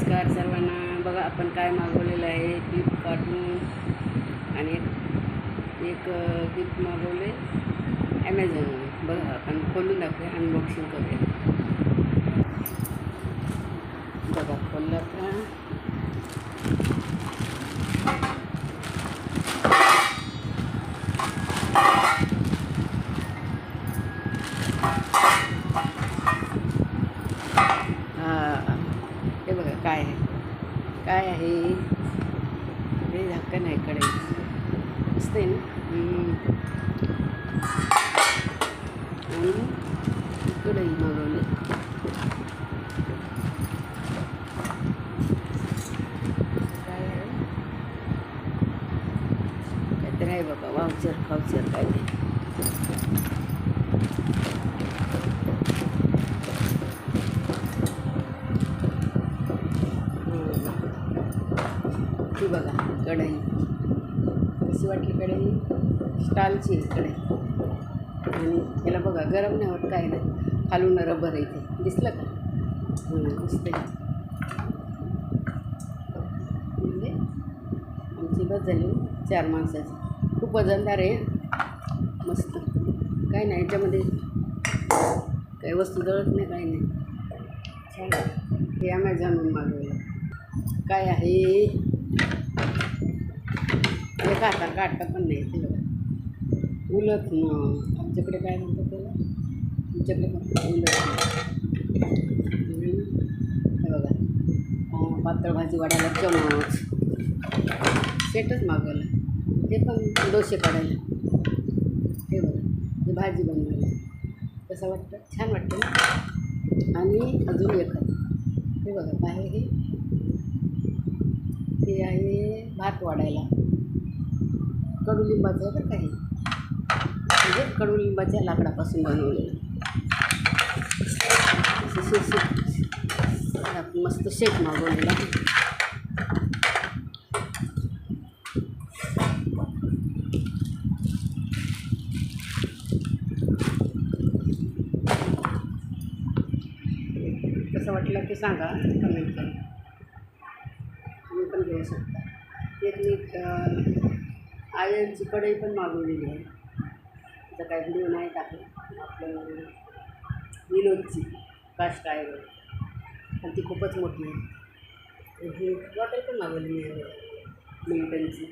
नमस्कार सर्वांना. बघा आपण काय मागवलेलं आहे. फ्लिपकार्टहून आणि एक गिफ्ट मागवले ॲमेझॉनवरून बघा आपण खोलून दाखवूया. अनबॉक्सिंग करूया. बघा खोललं का हां हे बघा काय आहे? काय आहे? हे झाकण आहे कडे असते ना? हम्म. आणि कढई मागवली. काय आहे? काहीतरी आहे बाबा वावचर खावचर काय ती बघा कढई. कशी वाटली कढई? स्टालची आहे कढई. आणि याला बघा गरम नाही होत काय नाही. खालून रबर आहे इथे दिसलं का? हं, दिसतंय. म्हणजे आमची बस झाली चार माणसाची. खूप वजनदार आहे मस्त. काय नाही याच्यामध्ये काही वस्तू जळत नाही काही नाही. छान हे ॲमेझॉनवरून मागवलं. काय आहे? एका हाताला काढता पण नाही ते बघा आमच्याकडे काय म्हणतात त्याला? तुमच्याकडे पण हे बघा. पातळ भाजी वाढायला चमच. सेटच मागवला. ते पण डोसे काढायला. हे बघा हे भाजी बनवायला. कसं वाटतं? छान वाटतं ना? आणि अजून एक. हे बघा बाहेर हे. ते आहे भात वाढायला. कडुलिंबाचं आहे बरं काही म्हणजे कडुलिंबाच्या लाकडापासून बनवलेलं. मस्त शेक मागवलेला कसं वाटलं की सांगा कमेंट करून तुम्ही पण घेऊ शकता. एक मी आयनची कढई पण मागवलेली आहे. त्याचा काही व्हिडिओ नाही टाकला आपलं विनोदची कास्ट आयरन पण ती खूपच मोठी आहे. ही बॉटल पण मागवली मी मिल्टनची